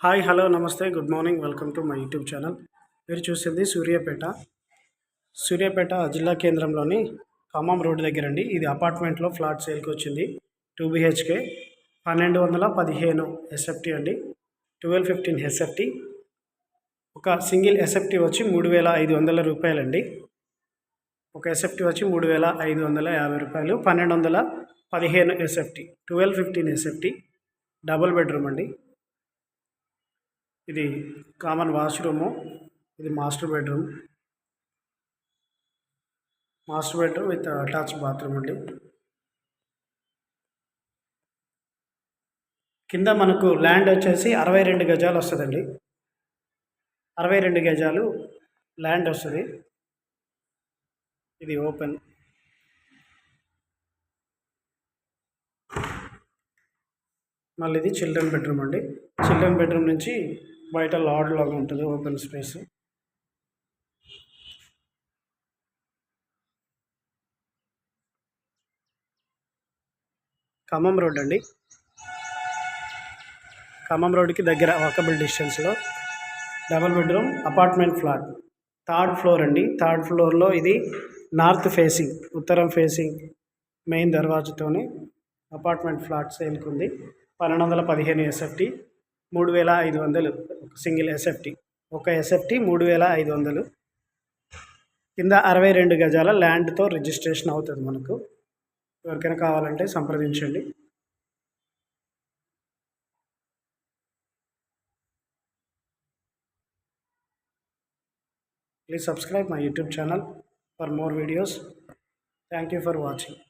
Hi hello నమస్తే good morning welcome to my YouTube channel. మీరు చూసింది సూర్యాపేట. సూర్యాపేట జిల్లా కేంద్రంలోని ఖమ్మం రోడ్డు దగ్గర అండి ఇది అపార్ట్మెంట్లో ఫ్లాట్ సేల్కి వచ్చింది. టూ బిహెచ్కే పన్నెండు వందల పదిహేను ఎస్ఎఫ్టీ అండి. Twelve fifteen SFT. ఒక సింగిల్ ఎస్ఎఫ్టీ వచ్చి మూడు వేల ఐదు వందల రూపాయలండి. ఒక ఎస్ఎఫ్టీ వచ్చి మూడు వేల ఐదు వందల యాభై రూపాయలు. పన్నెండు వందల పదిహేను SFT. Twelve fifteen SFT. Double bedroom అండి. ఇది కామన్ వాష్రూము ఇది master bedroom. Master bedroom with attach bathroom అండి. కింద మనకు ల్యాండ్ వచ్చేసి అరవై రెండు గజాలు వస్తుందండి. అరవై రెండు గజాలు ల్యాండ్ వస్తుంది. ఇది ఓపెన్. మళ్ళీ ఇది చిల్డ్రన్ బెడ్రూమ్ అండి. చిల్డ్రన్ బెడ్రూమ్ నుంచి బయట లాడ్ లాగా ఉంటుంది ఓపెన్ స్పేస్. ఖమ్మం రోడ్ అండి. ఖమ్మం రోడ్కి దగ్గర వాకబుల్ డిస్టెన్స్లో double bedroom apartment flat. Third floor అండి. థర్డ్ ఫ్లోర్లో ఇది నార్త్ ఫేసింగ్ ఉత్తరం ఫేసింగ్ మెయిన్ దర్వాజతోనే అపార్ట్మెంట్ ఫ్లాట్ సేల్కి ఉంది. పన్నెండు వందల పదిహేను ఎస్ఎఫ్టీ మూడు వేల ఐదు వందలు. Single SFT. ఒక ఎస్ఎఫ్టీ మూడు వేల ఐదు వందలు. కింద అరవై రెండు గజాల ల్యాండ్తో రిజిస్ట్రేషన్ అవుతుంది మనకు. ఎవరికైనా కావాలంటే సంప్రదించండి. Please subscribe my YouTube channel for more videos. Thank you for watching.